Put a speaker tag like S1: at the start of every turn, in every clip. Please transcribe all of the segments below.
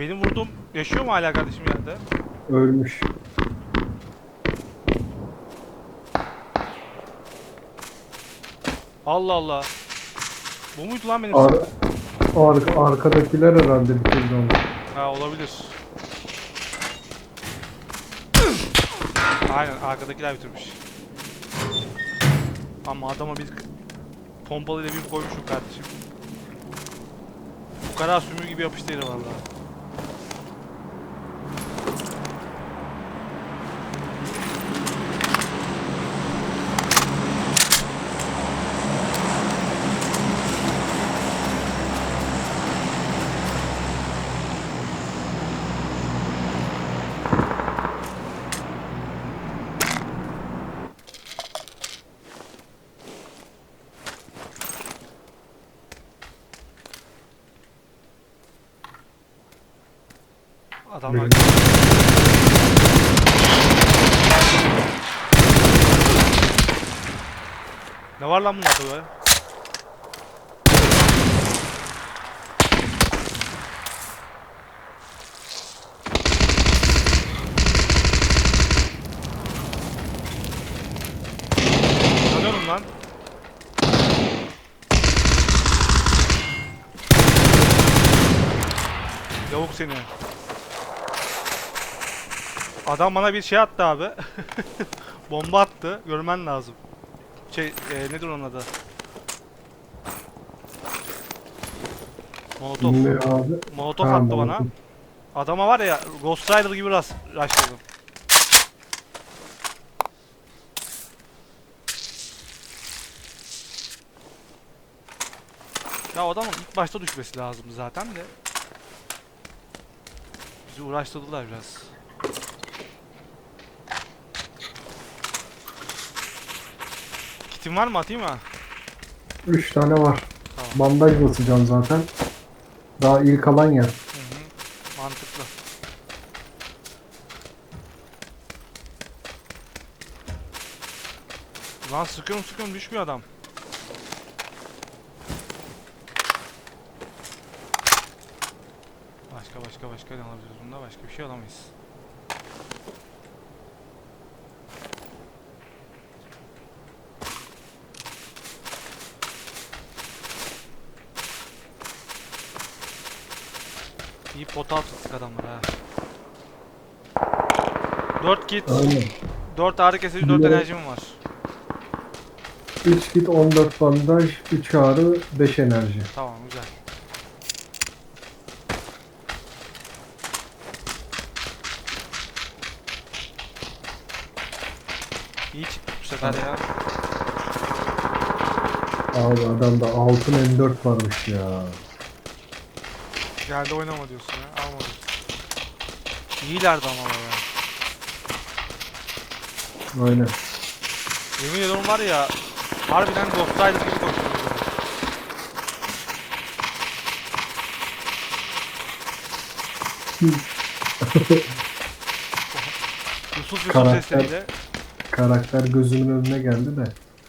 S1: Benim vurduğum yaşıyor mu hala kardeşim yerde?
S2: Ölmüş.
S1: Allah Allah. Bu muydu lan benim?
S2: Ar ar arkadakiler herhalde bitirdi onu.
S1: Ha olabilir. Aynen arkadakiler bitirmiş. Ama adama bir pompalıyla bir koymuşum kardeşim. Bu kadar sümür gibi yapıştı yere Adamlar
S2: Benim-
S1: ne var lan bunlarda böyle? Tanıyorum lan. Yavuk seni. Adam bana bir şey attı abi. Bomba attı. Görmen lazım. Şey, e, nedir onun adı? Molotov. Molotov attı bana.
S2: Molotov.
S1: Adama var ya Ghost Rider gibi ras rushladım. Ya adamın ilk başta düşmesi lazımdı zaten de. Bizi uğraştırdılar biraz. Kitin var mı atayım mı?
S2: Üç tane var.
S1: Tamam.
S2: Bandaj basacağım zaten. Daha ilk alan ya.
S1: Hı hı. Mantıklı. Lan sıkıyorum sıkıyorum düşmüyor adam. Başka başka başka ne alabiliriz bunda? Başka bir şey alamayız. Pota tuttuk adamlar ha. 4 kit,
S2: Aynen.
S1: 4 ağrı kesici, 4
S2: Bunları-
S1: enerjim var.
S2: 3 kit 14 bandaj, 3 ağrı, 5 enerji.
S1: Tamam güzel. İyi çıktık bu sefer ya.
S2: Abi adamda altın M4 varmış ya.
S1: Geldi oynama diyorsun ya. Alma diyorsun. İyilerdi ama ya.
S2: Aynen.
S1: Yemin ediyorum var ya. Harbiden Ghost Rider gibi koşuyordu. Yusuf Yusuf
S2: Karakter.
S1: sesleriyle.
S2: Karakter gözümün önüne geldi de.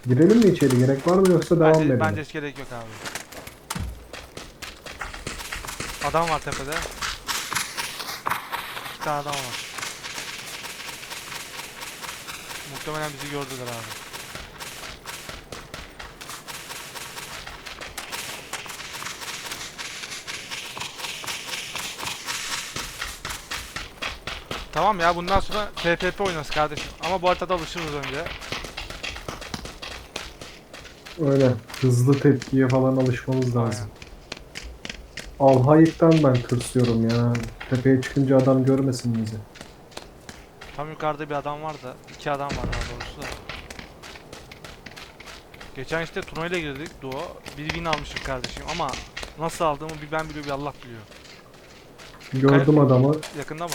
S2: Girelim mi içeri? Gerek var mı yoksa devam
S1: Bence,
S2: edelim?
S1: bence hiç gerek yok abi. Adam var tepede. İki tane adam var. Muhtemelen bizi gördüler abi. Tamam ya bundan sonra TPP oynarız kardeşim. Ama bu haritada alışırız önce.
S2: Öyle. Hızlı tepkiye falan alışmamız lazım.
S1: Aynen.
S2: Alhayık'tan ben tırsıyorum ya. Tepeye çıkınca adam görmesin bizi.
S1: Tam yukarıda bir adam var da, iki adam var daha doğrusu da. Geçen işte turnuvayla girdik Duo. Bir win almışım kardeşim ama nasıl aldığımı bir ben biliyor bir Allah biliyor.
S2: Gördüm adamı.
S1: Yakında mı?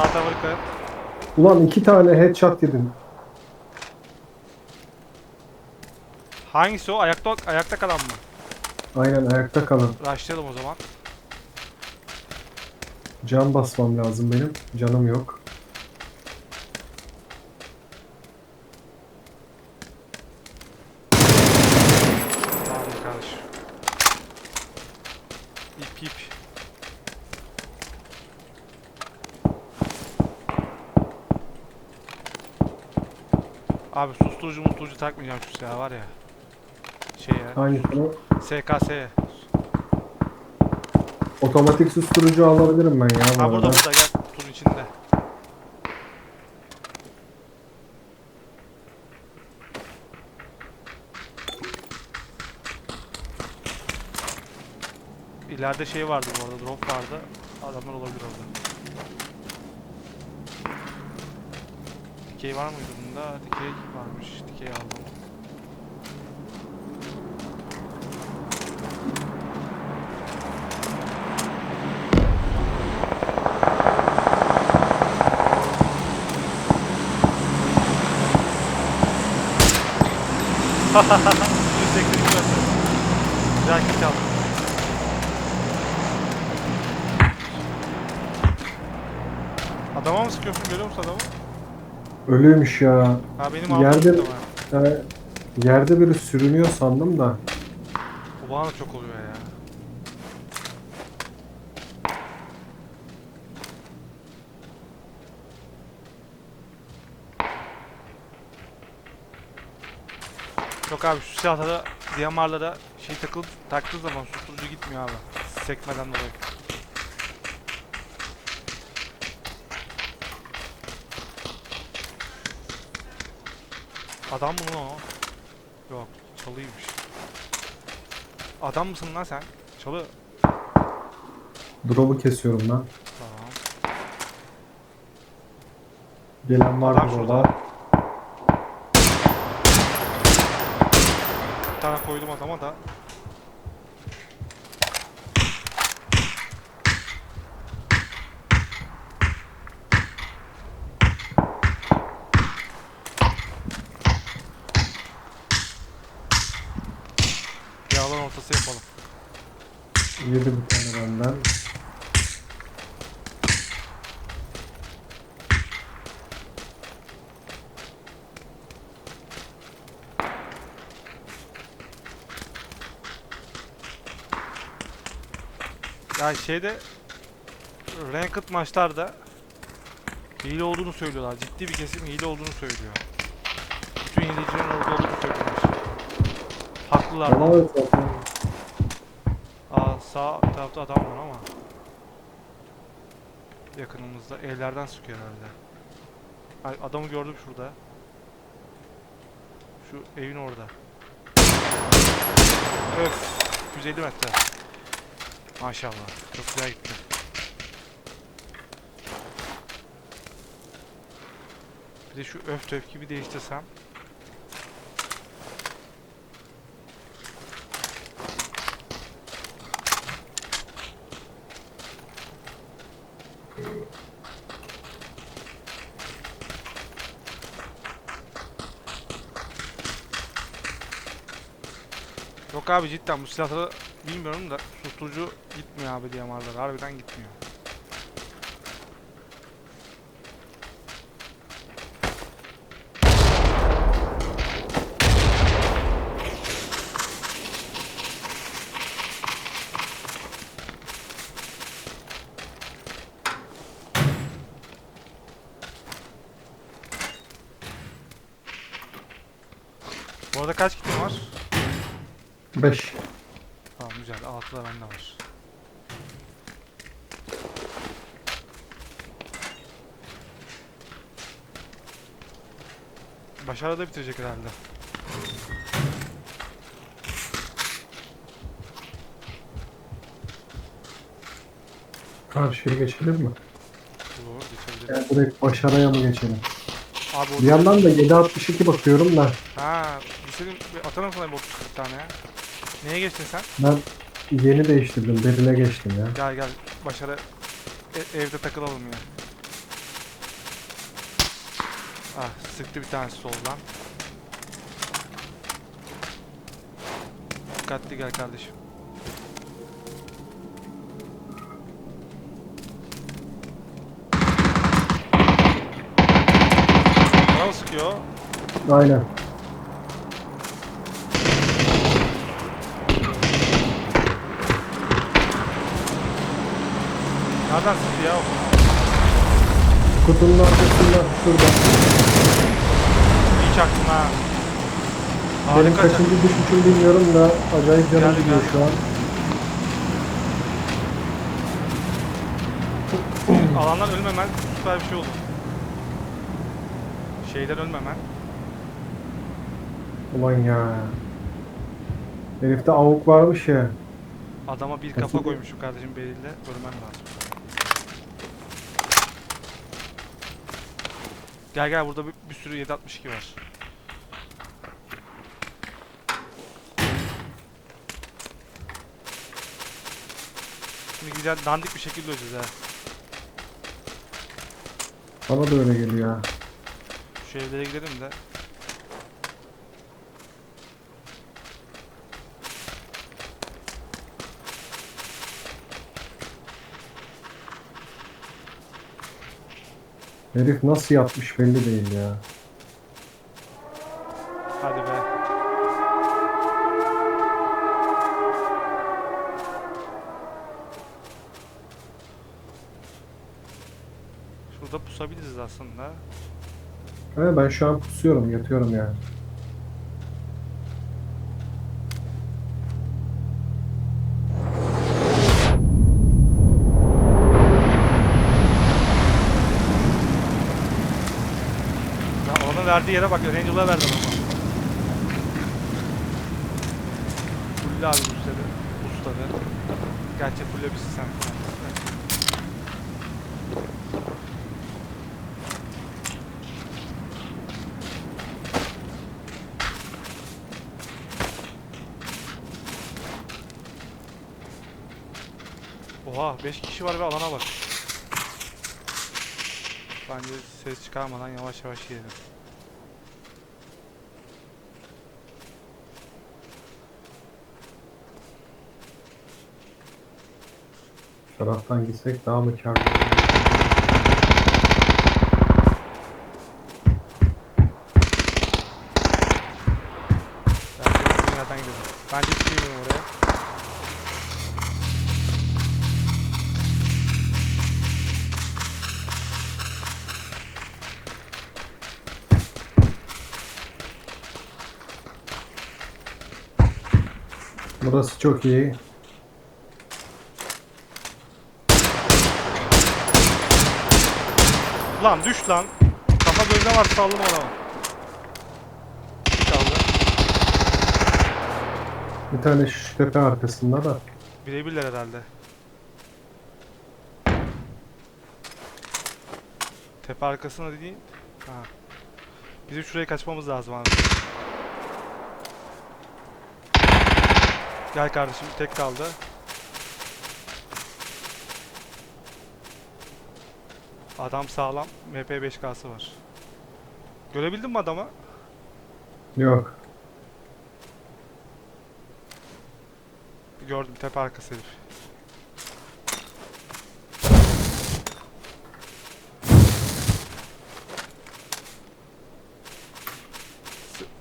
S1: Sağ tavır kayıp.
S2: Ulan iki tane headshot yedim.
S1: Hangisi o? Ayakta ayakta kalan mı?
S2: Aynen ayakta kalın.
S1: Rushlayalım o zaman.
S2: Can basmam lazım benim. Canım yok.
S1: Abi susturucu musturucu takmayacağım şu silahı var ya. Şeye,
S2: Hangisini?
S1: SKS'ye.
S2: Otomatik susturucu alabilirim ben ya bu
S1: Ha burada burada gel kutunun içinde. İleride şey vardı bu arada drop vardı. Adamlar olabilir orada. Dikey var mıydı bunda? Dikey varmış. Dikey aldım. Yükseklik burası. Güzel kill aldım. Adama mı sıkıyorsun? Görüyor musun adamı?
S2: Ölüymüş ya.
S1: Ha benim
S2: Yerde-
S1: adamı.
S2: Yani yerde biri sürünüyor sandım da.
S1: O bana da çok oluyor ya. Yok abi şu silahlara, DMR'lara şey takıl taktığı zaman susturucu gitmiyor abi. Sekmeden dolayı. Adam mı lan o? Yok, çalıymış. Adam mısın lan sen? Çalı.
S2: Drop'u kesiyorum ben.
S1: Tamam.
S2: Gelen var
S1: Adam
S2: burada.
S1: Bir tane koydum adama da. Bir ortası yapalım.
S2: Yedi bir tane benden.
S1: Ya şeyde Ranked maçlarda hile olduğunu söylüyorlar. Ciddi bir kesim hile olduğunu söylüyor. Bütün hilecilerin orada olduğunu söylüyorlar. Haklılar.
S2: Evet zaten.
S1: Sağ tarafta adam var ama. Yakınımızda. Evlerden sıkıyor herhalde. Ay, adamı gördüm şurada. Şu evin orada. Öf. 150 metre. Maşallah. Çok güzel gitti. Bir de şu öf töf gibi değiştirsem. Yok abi cidden bu silahları bilmiyorum da susturucu gitmiyor abi diye marlar. Harbiden gitmiyor. Bu arada kaç kitim var?
S2: 5.
S1: Tamam güzel. 6 da bende var. Başarı da bitirecek herhalde.
S2: Karşıya geçelim mi?
S1: Olur geçebilir.
S2: Yani direkt başarıya mı geçelim?
S1: Abi
S2: Bir
S1: o
S2: yandan da 762 bakıyorum da
S1: Ha, bir senin bir atarım sana bir 30 40 tane ya. Neye geçtin sen?
S2: ben yeni değiştirdim. Berine geçtim ya.
S1: Gel gel. Başarı e- evde takılalım ya. Ah, sıktı bir tanesi soldan. Dikkatli gel kardeşim. Bana sıkıyor?
S2: Aynen.
S1: Nereden sıktı ya?
S2: Kutunun arkasında şurada.
S1: İyi çaktın ha.
S2: Benim
S1: Harika çaktın.
S2: kaçıncı düşüşüm bilmiyorum da acayip canım
S1: Geldi,
S2: gidiyor
S1: geldi.
S2: şu an.
S1: Alandan ölmemen süper bir şey oldu. Şeyden ölmemen.
S2: Ulan ya. Herifte avuk varmış ya.
S1: Adama bir kafa koymuşum kardeşim belirle. Ölmen lazım. Gel gel burada bir, bir sürü 762 var. Şimdi güzel dandik bir şekilde öleceğiz ha.
S2: Bana da öyle geliyor ha.
S1: Şu evlere gidelim de.
S2: Herif nasıl yapmış belli değil ya.
S1: Hadi be. Şurada pusabiliriz aslında.
S2: Evet ben şu an pusuyorum, yatıyorum yani.
S1: Verdiği yere bak. Rangel'a verdi ama. Fulle abi ustadı. Ustadı. Gerçi fulle bir sen. Oha 5 kişi var ve alana bak. Bence ses çıkarmadan yavaş yavaş gidelim.
S2: Taraftan gitsek daha mı
S1: bir yerden gidelim. Bence girmiyorum oraya.
S2: Burası çok iyi.
S1: Lan düş lan. Kafa gözüne var sallım ona. Kaldı.
S2: Bir tane şu tepe arkasında da.
S1: Birebirler herhalde. Tepe arkasına dediğin... Ha. Bizim şuraya kaçmamız lazım abi. Gel kardeşim tek kaldı. Adam sağlam. MP5K'sı var. Görebildin mi adamı?
S2: Yok.
S1: Gördüm tepe arkası herif.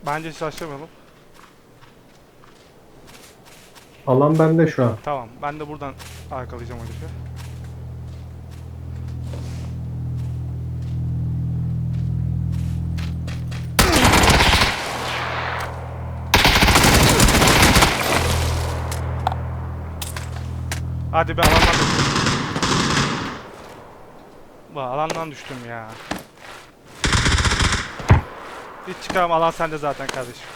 S1: Bence hiç.
S2: Alan bende şu an.
S1: Tamam ben de buradan arkalayacağım o herifi. Hadi be alandan düştüm. Bak alandan düştüm ya. Hiç çıkarım alan sende zaten kardeşim.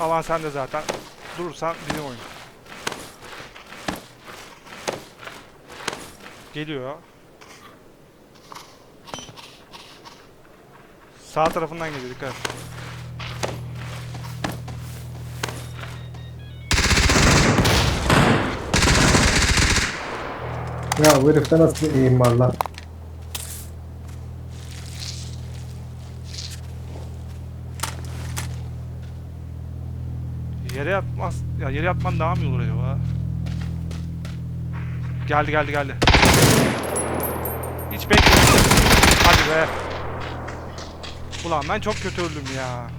S1: Alan sende zaten. Durursan bizim oyun. Geliyor. Sağ tarafından geliyor dikkat.
S2: Ya bu herifte nasıl bir eğim var lan?
S1: Yere yatmaz. Ya yere yatman daha mı iyi olur acaba? Geldi geldi geldi. Hiç beklemedim. Hadi be. Ulan ben çok kötü öldüm ya.